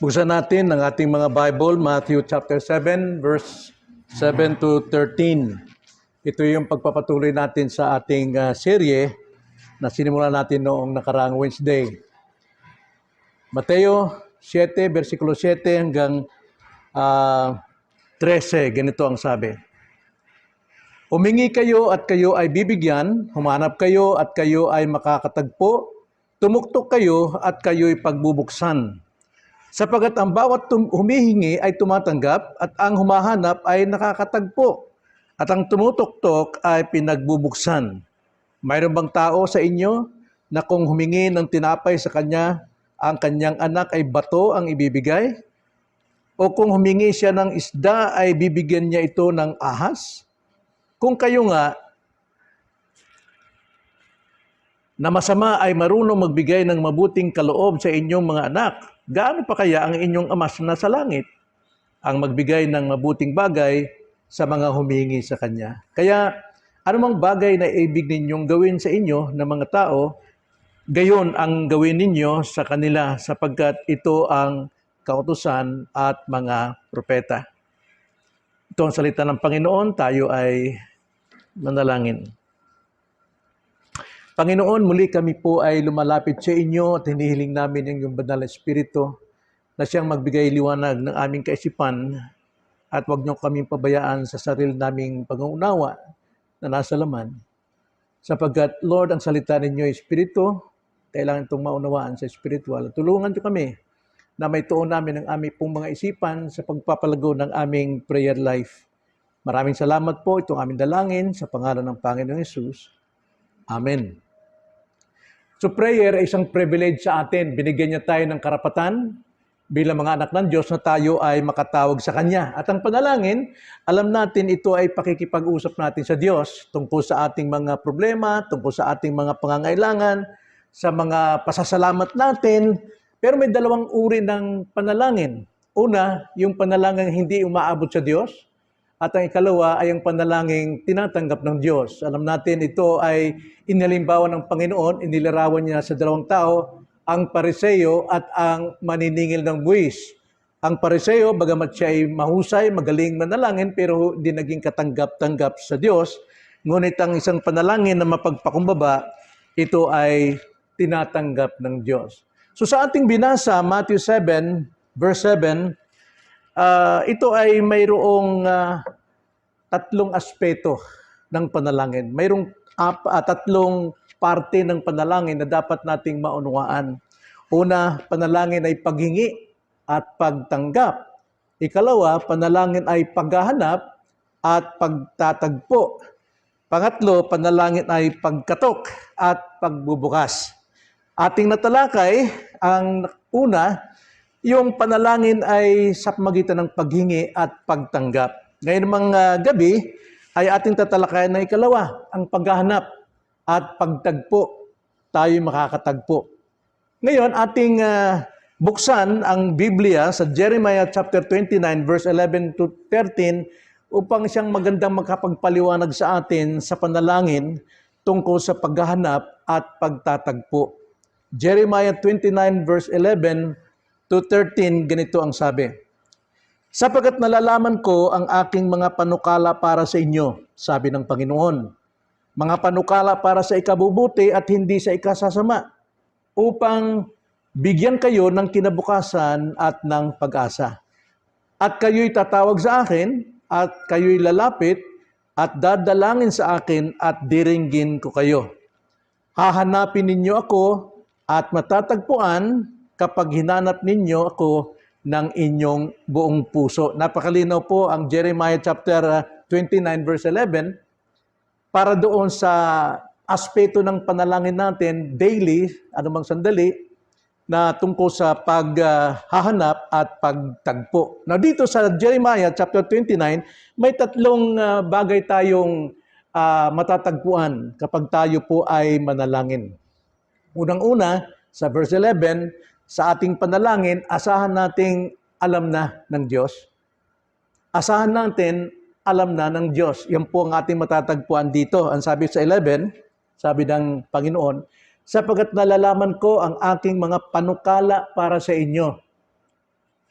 Buksan natin ang ating mga Bible, Matthew chapter 7, verse 7 to 13. Ito yung pagpapatuloy natin sa ating ah, serye na sinimulan natin noong nakaraang Wednesday. Mateo 7, versikulo 7 hanggang ah, 13, ganito ang sabi. Humingi kayo at kayo ay bibigyan, humanap kayo at kayo ay makakatagpo, tumuktok kayo at kayo'y pagbubuksan. Sapagat ang bawat humihingi ay tumatanggap at ang humahanap ay nakakatagpo at ang tumutoktok ay pinagbubuksan. Mayroon bang tao sa inyo na kung humingi ng tinapay sa kanya, ang kanyang anak ay bato ang ibibigay? O kung humingi siya ng isda ay bibigyan niya ito ng ahas? Kung kayo nga na masama ay marunong magbigay ng mabuting kaloob sa inyong mga anak, gaano pa kaya ang inyong amas na sa langit ang magbigay ng mabuting bagay sa mga humingi sa Kanya? Kaya anumang bagay na ibig ninyong gawin sa inyo ng mga tao, gayon ang gawin ninyo sa kanila sapagkat ito ang kautusan at mga propeta. Ito ang salita ng Panginoon, tayo ay manalangin. Panginoon, muli kami po ay lumalapit sa inyo at hinihiling namin ang iyong banal na Espiritu na siyang magbigay liwanag ng aming kaisipan at huwag niyo kaming pabayaan sa sarili naming pangunawa na nasa laman. Sapagkat, Lord, ang salita ninyo ay Espiritu, kailangan itong maunawaan sa spiritual. Tulungan niyo kami na may tuon namin ang aming pong mga isipan sa pagpapalago ng aming prayer life. Maraming salamat po itong aming dalangin sa pangalan ng Panginoong Yesus. Amen. So prayer ay isang privilege sa atin. Binigyan niya tayo ng karapatan bilang mga anak ng Diyos na tayo ay makatawag sa Kanya. At ang panalangin, alam natin ito ay pakikipag-usap natin sa Diyos tungkol sa ating mga problema, tungkol sa ating mga pangangailangan, sa mga pasasalamat natin. Pero may dalawang uri ng panalangin. Una, yung panalangin hindi umaabot sa Diyos. At ang ikalawa ay ang panalangin tinatanggap ng Diyos. Alam natin ito ay inilimbawa ng Panginoon, inilarawan niya sa dalawang tao, ang pariseyo at ang maniningil ng buwis. Ang pariseyo, bagamat siya ay mahusay, magaling manalangin, pero hindi naging katanggap-tanggap sa Diyos. Ngunit ang isang panalangin na mapagpakumbaba, ito ay tinatanggap ng Diyos. So sa ating binasa, Matthew 7, verse 7, Ah, ito ay mayroong ah, tatlong aspeto ng panalangin. Mayroong ap- ah, tatlong parte ng panalangin na dapat nating maunawaan. Una, panalangin ay paghingi at pagtanggap. Ikalawa, panalangin ay paghahanap at pagtatagpo. Pangatlo, panalangin ay pagkatok at pagbubukas. Ating natalakay, ang una, yung panalangin ay sa pamagitan ng paghingi at pagtanggap. Ngayon mga gabi ay ating tatalakayan na ikalawa, ang paghahanap at pagtagpo. Tayo makakatagpo. Ngayon, ating ah, buksan ang Biblia sa Jeremiah chapter 29 verse 11 to 13 upang siyang magandang makapagpaliwanag sa atin sa panalangin tungkol sa paghahanap at pagtatagpo. Jeremiah 29 verse 11 to 13, ganito ang sabi. Sapagat nalalaman ko ang aking mga panukala para sa inyo, sabi ng Panginoon. Mga panukala para sa ikabubuti at hindi sa ikasasama, upang bigyan kayo ng kinabukasan at ng pag-asa. At kayo'y tatawag sa akin, at kayo'y lalapit, at dadalangin sa akin, at diringgin ko kayo. Hahanapin ninyo ako, at matatagpuan kapag hinanap ninyo ako ng inyong buong puso. Napakalinaw po ang Jeremiah chapter uh, 29 verse 11 para doon sa aspeto ng panalangin natin daily, anumang sandali, na tungkol sa paghahanap at pagtagpo. Now dito sa Jeremiah chapter 29, may tatlong uh, bagay tayong uh, matatagpuan kapag tayo po ay manalangin. Unang-una, sa verse 11, sa ating panalangin, asahan nating alam na ng Diyos. Asahan natin alam na ng Diyos. Yan po ang ating matatagpuan dito. Ang sabi sa 11, sabi ng Panginoon, sapagkat nalalaman ko ang aking mga panukala para sa inyo.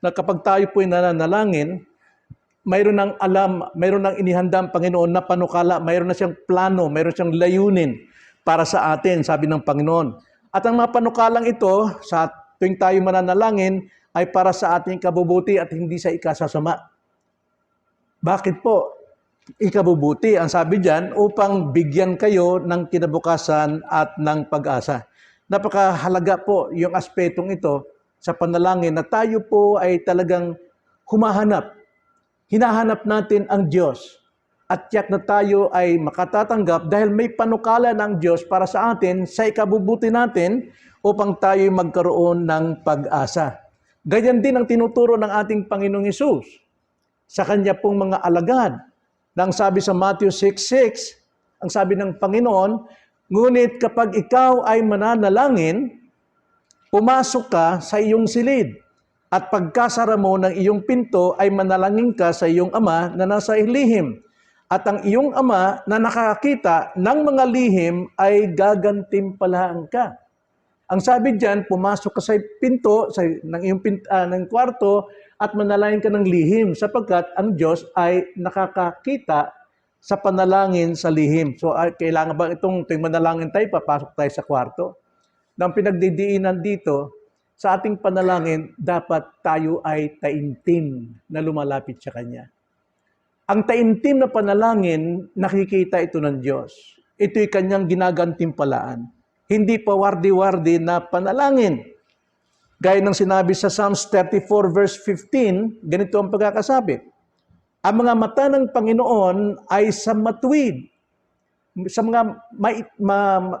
Na kapag tayo po'y nananalangin, mayroon ng alam, mayroon ng inihanda ang Panginoon na panukala, mayroon na siyang plano, mayroon siyang layunin para sa atin, sabi ng Panginoon. At ang mga panukalang ito, sa tuwing tayo mananalangin, ay para sa ating kabubuti at hindi sa ikasasama. Bakit po? Ikabubuti, ang sabi diyan, upang bigyan kayo ng kinabukasan at ng pag-asa. Napakahalaga po yung aspetong ito sa panalangin na tayo po ay talagang humahanap hinahanap natin ang Diyos at tiyak na tayo ay makatatanggap dahil may panukala ng Diyos para sa atin sa ikabubuti natin upang tayo magkaroon ng pag-asa. Ganyan din ang tinuturo ng ating Panginoong Yesus sa kanya pong mga alagad. Nang sabi sa Matthew 6.6, ang sabi ng Panginoon, Ngunit kapag ikaw ay mananalangin, pumasok ka sa iyong silid at pagkasara mo ng iyong pinto ay manalangin ka sa iyong ama na nasa ilihim. At ang iyong ama na nakakita ng mga lihim ay gagantimpalaan ka. Ang sabi diyan, pumasok ka sa pinto sa ng iyong pint, ah, ng kwarto at manalangin ka ng lihim sapagkat ang Diyos ay nakakakita sa panalangin sa lihim. So ay, kailangan ba itong tuwing manalangin tayo, papasok tayo sa kwarto? Nang pinagdidiinan dito, sa ating panalangin, dapat tayo ay taimtim na lumalapit sa Kanya. Ang taimtim na panalangin, nakikita ito ng Diyos. Ito'y Kanyang ginagantimpalaan. Hindi pa wardi-wardi na panalangin. Gaya ng sinabi sa Psalms 34 verse 15, ganito ang pagkakasabi. Ang mga mata ng Panginoon ay sa matuwid, sa mga ma, ma,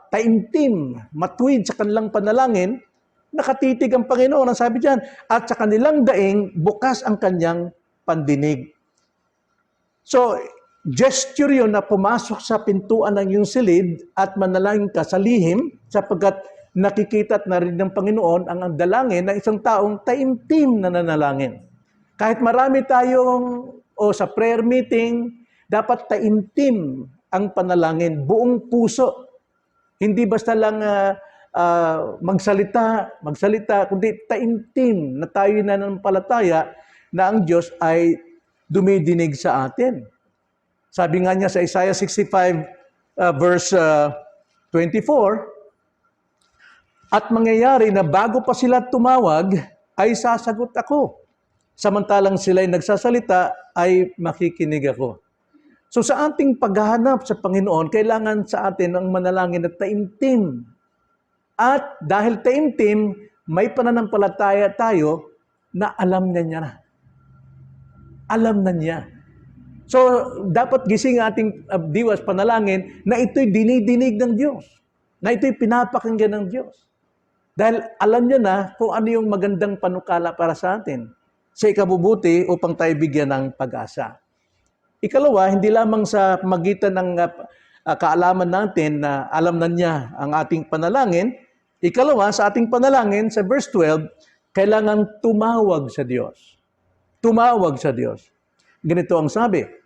taimtim, matuwid sa kanilang panalangin, nakatitig ang Panginoon. Ang sabi diyan, at sa kanilang daing, bukas ang kanyang pandinig. So, gesture yun na pumasok sa pintuan ng iyong silid at manalangin ka sa lihim sapagkat nakikita at narinig ng Panginoon ang ang dalangin ng isang taong taimtim na nanalangin. Kahit marami tayong, o sa prayer meeting, dapat taimtim ang panalangin, buong puso. Hindi basta lang uh, uh, magsalita, magsalita, kundi taimtim na tayo na palataya na ang Diyos ay dumidinig sa atin. Sabi nga niya sa Isaiah 65 uh, verse uh, 24, At mangyayari na bago pa sila tumawag, ay sasagot ako. Samantalang sila'y nagsasalita, ay makikinig ako. So sa ating paghahanap sa Panginoon, kailangan sa atin ang manalangin at taimtim at dahil taimtim, may pananampalataya tayo na alam na niya na. Alam na niya. So, dapat gising ating uh, diwas panalangin na ito'y dinidinig ng Diyos. Na ito'y pinapakinggan ng Diyos. Dahil alam niya na kung ano yung magandang panukala para sa atin sa ikabubuti upang tayo bigyan ng pag-asa. Ikalawa, hindi lamang sa magitan ng uh, kaalaman natin na alam na niya ang ating panalangin. Ikalawa, sa ating panalangin, sa verse 12, kailangan tumawag sa Diyos. Tumawag sa Diyos. Ganito ang sabi,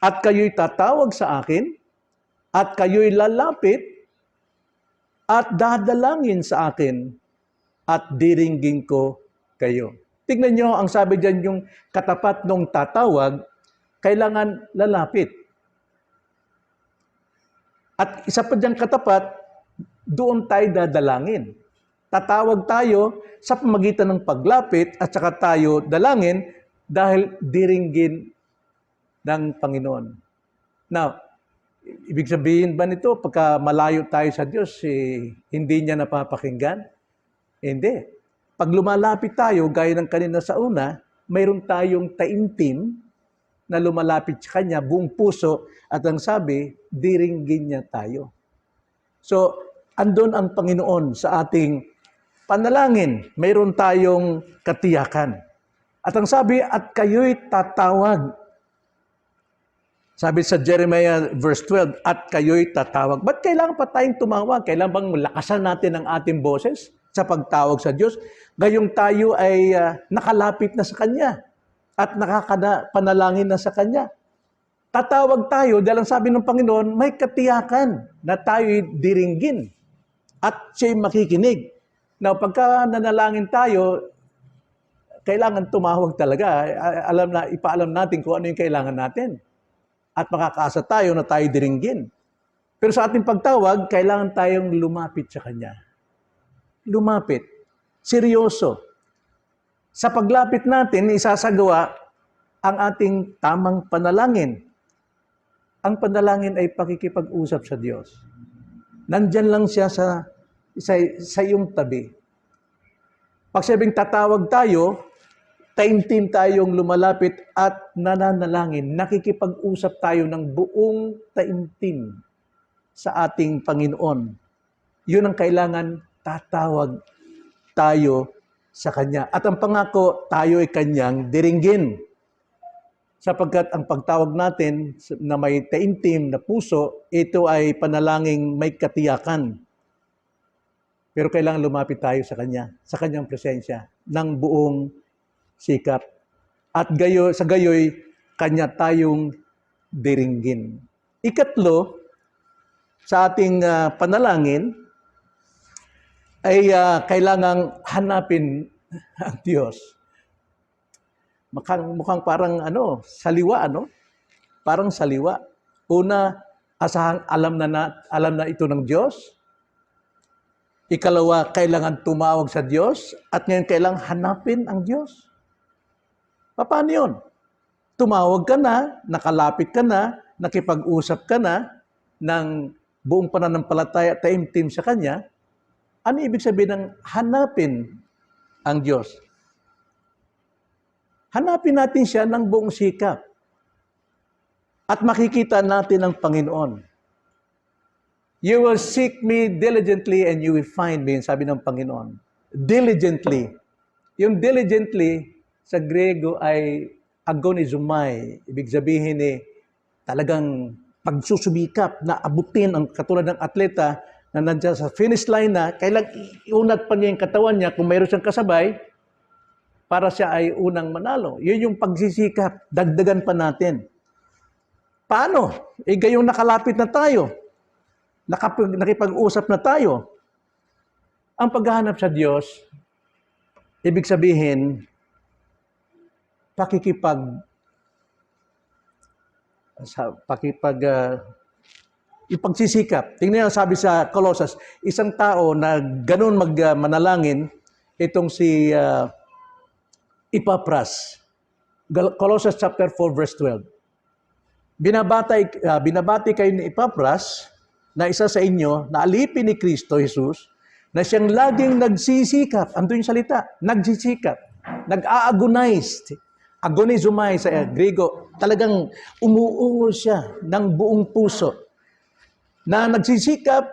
At kayo'y tatawag sa akin, at kayo'y lalapit, at dadalangin sa akin, at diringgin ko kayo. Tignan nyo, ang sabi dyan yung katapat nung tatawag, kailangan lalapit. At isa pa dyan katapat, doon tayo dadalangin. Tatawag tayo sa pamagitan ng paglapit at saka tayo dalangin dahil diringgin ng Panginoon. Now, ibig sabihin ba nito, pagka malayo tayo sa Diyos, eh, hindi niya napapakinggan? Hindi. Pag lumalapit tayo, gaya ng kanina sa una, mayroon tayong taimtim na lumalapit sa Kanya, buong puso, at ang sabi, diringgin niya tayo. So, andon ang Panginoon sa ating panalangin. Mayroon tayong katiyakan. At ang sabi, at kayo'y tatawag. Sabi sa Jeremiah verse 12, at kayo'y tatawag. Ba't kailangan pa tayong tumawag? Kailangan bang lakasan natin ang ating boses sa pagtawag sa Diyos? Gayong tayo ay uh, nakalapit na sa Kanya at nakakapanalangin na sa Kanya. Tatawag tayo dahil ang sabi ng Panginoon, may katiyakan na tayo diringgin. at siya'y makikinig. Now, pagka nanalangin tayo, kailangan tumawag talaga. Alam na, ipaalam natin kung ano yung kailangan natin. At makakaasa tayo na tayo diringgin. Pero sa ating pagtawag, kailangan tayong lumapit sa Kanya. Lumapit. Seryoso. Sa paglapit natin, isasagawa ang ating tamang panalangin. Ang panalangin ay pakikipag-usap sa Diyos. Nandyan lang siya sa, sa, sa iyong tabi. Pag sabing tatawag tayo, taimtim tayong lumalapit at nananalangin. Nakikipag-usap tayo ng buong taimtim sa ating Panginoon. Yun ang kailangan tatawag tayo sa Kanya. At ang pangako, tayo ay Kanyang diringgin. Sapagkat ang pagtawag natin na may taimtim na puso, ito ay panalangin may katiyakan. Pero kailangan lumapit tayo sa Kanya, sa Kanyang presensya, ng buong sikap. At gayo, sa gayoy, Kanya tayong diringgin. Ikatlo, sa ating ah, panalangin, ay ah, kailangang hanapin ang Diyos. Mukhang, mukhang parang ano, saliwa, ano? Parang saliwa. Una, asahang alam na, na alam na ito ng Diyos. Ikalawa, kailangan tumawag sa Diyos. At ngayon, kailangan hanapin ang Diyos. Paano yun? Tumawag ka na, nakalapit ka na, nakipag-usap ka na ng buong pananampalataya at taimtim sa Kanya. Ano ibig sabihin ng hanapin ang Diyos? Hanapin natin siya ng buong sikap. At makikita natin ang Panginoon. You will seek me diligently and you will find me, sabi ng Panginoon. Diligently. Yung diligently sa Grego ay agonizomai. Ibig sabihin eh, talagang pagsusubikap na abutin ang katulad ng atleta na nandiyan sa finish line na, kailang iunat pa niya yung katawan niya kung mayroon siyang kasabay para siya ay unang manalo. Yun yung pagsisikap. Dagdagan pa natin. Paano? Eh, gayong nakalapit na tayo. Nakapag, nakipag-usap na tayo. Ang paghahanap sa Diyos, ibig sabihin, pakikipag sa pakipag uh, ipagsisikap. Tingnan niyo sabi sa Colossus, isang tao na ganun mag uh, itong si uh, Epapras. Colossus chapter 4 verse 12. Binabati uh, binabati kayo ni Epapras na isa sa inyo na alipin ni Kristo Jesus na siyang laging nagsisikap. Ando yung salita, nagsisikap, nag-aagonize, agonizomai sa Grego, talagang umuungol siya ng buong puso na nagsisikap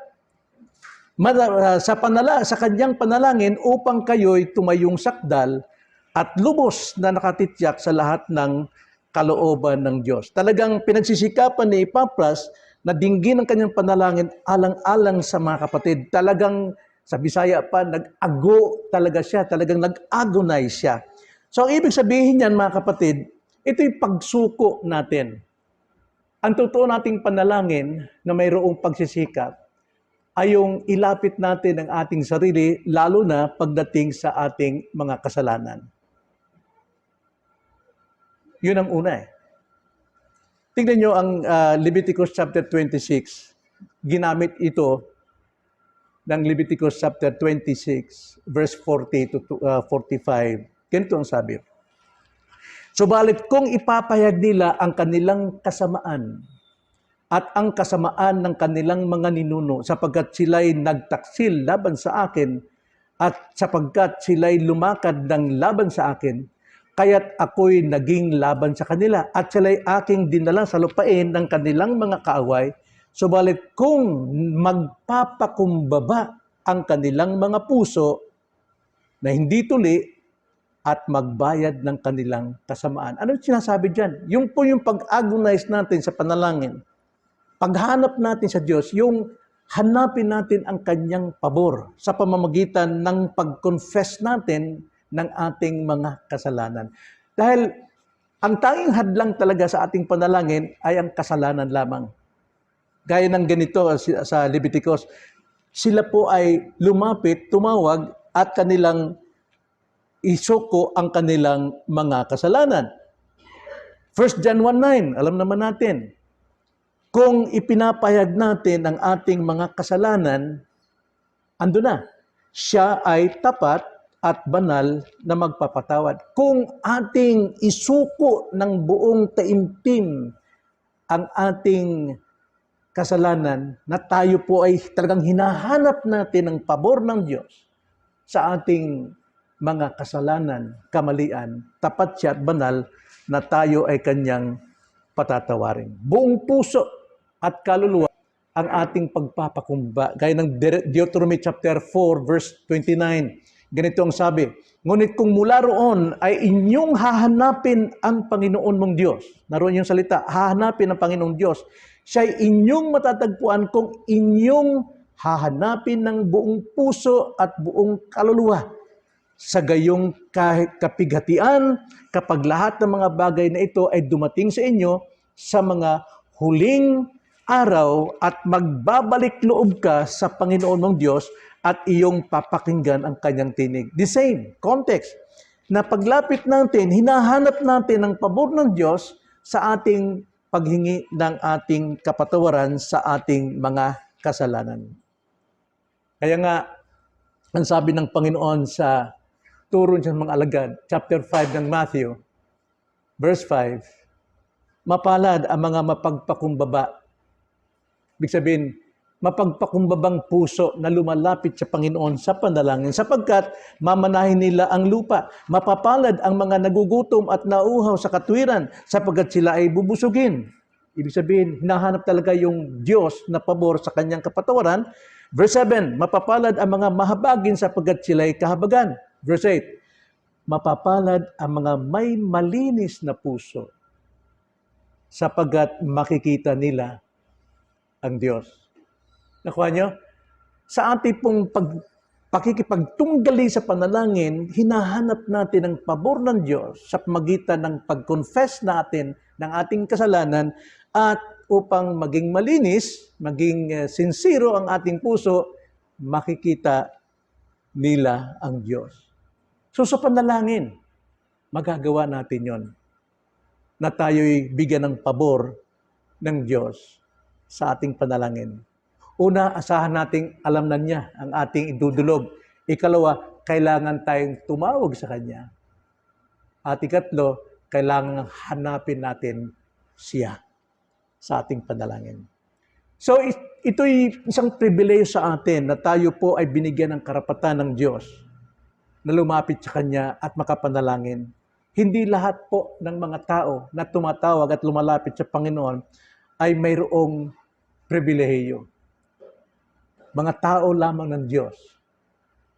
mada- sa panala sa kanyang panalangin upang kayo'y tumayong sakdal at lubos na nakatityak sa lahat ng kalooban ng Diyos. Talagang pinagsisikapan ni Epapras na dinggin ang kanyang panalangin alang-alang sa mga kapatid. Talagang sa Bisaya pa, nag-ago talaga siya, talagang nag-agonize siya. So, ang ibig sabihin niyan, mga kapatid, ito yung pagsuko natin. Ang totoo nating panalangin na mayroong pagsisikap ay yung ilapit natin ang ating sarili, lalo na pagdating sa ating mga kasalanan. Yun ang una eh. Tingnan nyo ang uh, Leviticus chapter 26. Ginamit ito ng Leviticus chapter 26, verse 40 to uh, 45. Ganito ang sabi. Subalit kung ipapahayag nila ang kanilang kasamaan at ang kasamaan ng kanilang mga ninuno sapagkat sila'y nagtaksil laban sa akin at sapagkat sila'y lumakad ng laban sa akin, kaya't ako'y naging laban sa kanila at sila'y aking dinala sa lupain ng kanilang mga kaaway, subalit kung magpapakumbaba ang kanilang mga puso na hindi tuli at magbayad ng kanilang kasamaan. Ano sinasabi dyan? Yung po yung pag-agonize natin sa panalangin. Paghanap natin sa Diyos, yung hanapin natin ang kanyang pabor sa pamamagitan ng pag-confess natin ng ating mga kasalanan. Dahil ang tanging hadlang talaga sa ating panalangin ay ang kasalanan lamang. Gaya ng ganito sa Leviticus, sila po ay lumapit, tumawag at kanilang isuko ang kanilang mga kasalanan. 1 John 1.9, alam naman natin, kung ipinapahayag natin ang ating mga kasalanan, ando na, siya ay tapat at banal na magpapatawad. Kung ating isuko ng buong taimtim ang ating kasalanan na tayo po ay talagang hinahanap natin ang pabor ng Diyos sa ating mga kasalanan, kamalian, tapat siya at banal na tayo ay kanyang patatawarin. Buong puso at kaluluwa ang ating pagpapakumba. Gaya ng De- Deuteronomy chapter 4 verse 29. Ganito ang sabi, Ngunit kung mula roon ay inyong hahanapin ang Panginoon mong Diyos. Naroon yung salita, hahanapin ang Panginoong Diyos. Siya ay inyong matatagpuan kung inyong hahanapin ng buong puso at buong kaluluwa sa gayong kahit kapighatian kapag lahat ng mga bagay na ito ay dumating sa inyo sa mga huling araw at magbabalik loob ka sa Panginoon mong Diyos at iyong papakinggan ang kanyang tinig. The same context na paglapit natin, hinahanap natin ang pabor ng Diyos sa ating paghingi ng ating kapatawaran sa ating mga kasalanan. Kaya nga, ang sabi ng Panginoon sa turo niya mga alagad, chapter 5 ng Matthew, verse 5, mapalad ang mga mapagpakumbaba. Ibig sabihin, mapagpakumbabang puso na lumalapit sa Panginoon sa panalangin sapagkat mamanahin nila ang lupa. Mapapalad ang mga nagugutom at nauhaw sa katwiran sapagkat sila ay bubusugin. Ibig sabihin, hinahanap talaga yung Diyos na pabor sa kanyang kapatawaran. Verse 7, mapapalad ang mga mahabagin sapagkat sila ay kahabagan. Verse 8, mapapalad ang mga may malinis na puso sapagkat makikita nila ang Diyos. Nakuha nyo? Sa ating pong pag, pakikipagtunggali sa panalangin, hinahanap natin ang pabor ng Diyos sa pamagitan ng pag-confess natin ng ating kasalanan at upang maging malinis, maging uh, sincero ang ating puso, makikita nila ang Diyos. So sa panalangin, magagawa natin yon na tayo'y bigyan ng pabor ng Diyos sa ating panalangin. Una, asahan nating alam na niya ang ating idudulog. Ikalawa, kailangan tayong tumawag sa Kanya. At ikatlo, kailangan hanapin natin siya sa ating panalangin. So, ito'y isang pribileyo sa atin na tayo po ay binigyan ng karapatan ng Diyos na lumapit sa Kanya at makapanalangin. Hindi lahat po ng mga tao na tumatawag at lumalapit sa Panginoon ay mayroong pribilehiyo. Mga tao lamang ng Diyos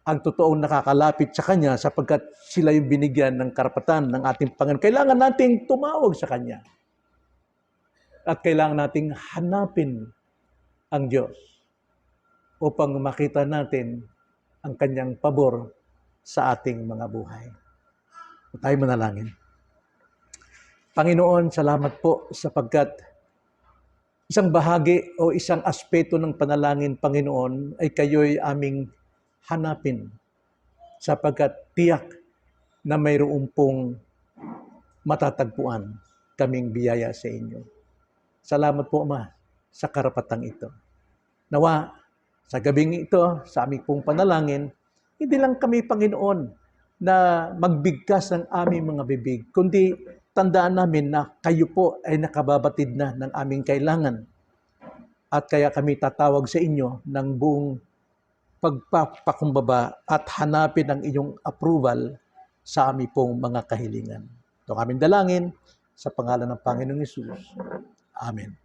ang totoong nakakalapit sa Kanya sapagkat sila yung binigyan ng karapatan ng ating Panginoon. Kailangan nating tumawag sa Kanya. At kailangan nating hanapin ang Diyos upang makita natin ang Kanyang pabor sa ating mga buhay. Tayo manalangin. Panginoon, salamat po sapagkat isang bahagi o isang aspeto ng panalangin, Panginoon, ay kayo'y aming hanapin sapagkat tiyak na mayroong pong matatagpuan kaming biyaya sa inyo. Salamat po, Ama, sa karapatang ito. Nawa, sa gabing ito, sa aming pong panalangin, hindi lang kami, Panginoon, na magbigkas ng aming mga bibig, kundi tandaan namin na kayo po ay nakababatid na ng aming kailangan. At kaya kami tatawag sa inyo ng buong pagpapakumbaba at hanapin ang inyong approval sa aming pong mga kahilingan. Ito aming dalangin sa pangalan ng Panginoong Yesus. Amen.